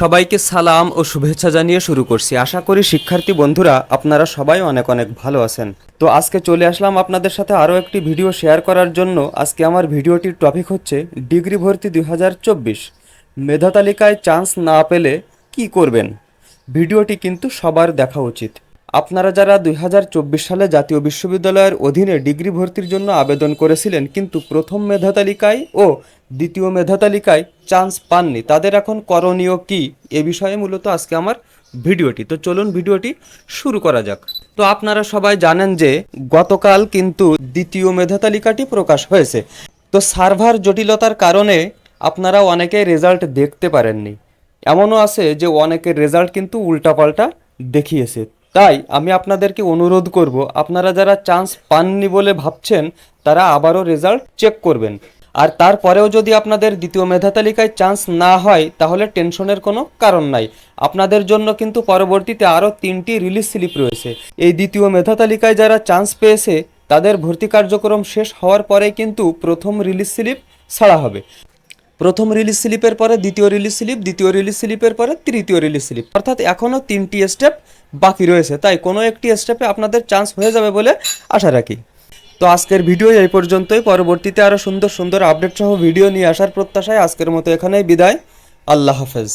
সবাইকে সালাম ও শুভেচ্ছা জানিয়ে শুরু করছি। আশা করি শিক্ষার্থী বন্ধুরা, আপনারা সবাই অনেক অনেক ভালো আছেন। তো আজকে চলে আসলাম আপনাদের সাথে আরও একটি ভিডিও শেয়ার করার জন্য। আজকে আমার ভিডিওটির টপিক হচ্ছে ডিগ্রি ভর্তি দুই হাজার চব্বিশ। মেধা তালিকায় চান্স না পেলে কি করবেন? ভিডিওটি কিন্তু সবার দেখা উচিত। আপনারা যারা দুই হাজার চব্বিশ সালে জাতীয় বিশ্ববিদ্যালয়ের অধীনে ডিগ্রি ভর্তির জন্য আবেদন করেছিলেন, কিন্তু প্রথম মেধা তালিকায় ও দ্বিতীয় মেধা তালিকায় চান্স পাননি, তাদের এখন করণীয় কি? এ বিষয়ে মূলত আজকে আমার ভিডিওটি। তো চলুন ভিডিওটি শুরু করা যাক। তো আপনারা সবাই জানেন যে গতকাল কিন্তু দ্বিতীয় মেধা তালিকাটি প্রকাশ হয়েছে। তো সার্ভার জটিলতার কারণে আপনারা অনেকে রেজাল্ট দেখতে পারেননি। এমনও আছে যে অনেকের রেজাল্ট কিন্তু উল্টাপাল্টা দেখিয়েছে। তাই আমি আপনাদেরকে অনুরোধ করব, আপনারা যারা চান্স পাননি বলে ভাবছেন, তারা আবারও রেজাল্ট চেক করবেন। আর তারপরেও যদি আপনাদের দ্বিতীয় মেধা তালিকায় চান্স না হয়, তাহলে টেনশনের কোনো কারণ নাই। আপনাদের জন্য কিন্তু পরবর্তীতে আরও তিনটি রিলিজ স্লিপ রয়েছে। এই দ্বিতীয় মেধা তালিকায় যারা চান্স পেয়েছে, তাদের ভর্তি কার্যক্রম শেষ হওয়ার পরেই কিন্তু প্রথম রিলিজ স্লিপ ছাড়া হবে। প্রথম রিলিজ স্লিপের পরে, দ্বিতীয় রিলিজ স্লিপ দ্বিতীয় রিলিজ স্লিপের পরে, তৃতীয় রিলিজ স্লিপ অর্থাৎ এখনও তিনটি স্টেপ বাকি রয়েছে। তাই কোনো একটি স্টেপে আপনাদের চান্স হয়ে যাবে বলে আশা রাখি। তো আজকের ভিডিও এই পর্যন্তই। পরবর্তীতে আরও সুন্দর সুন্দর আপডেট সহ ভিডিও নিয়ে আসার প্রত্যাশায় আজকের মতো এখানেই বিদায়। আল্লাহ হাফেজ।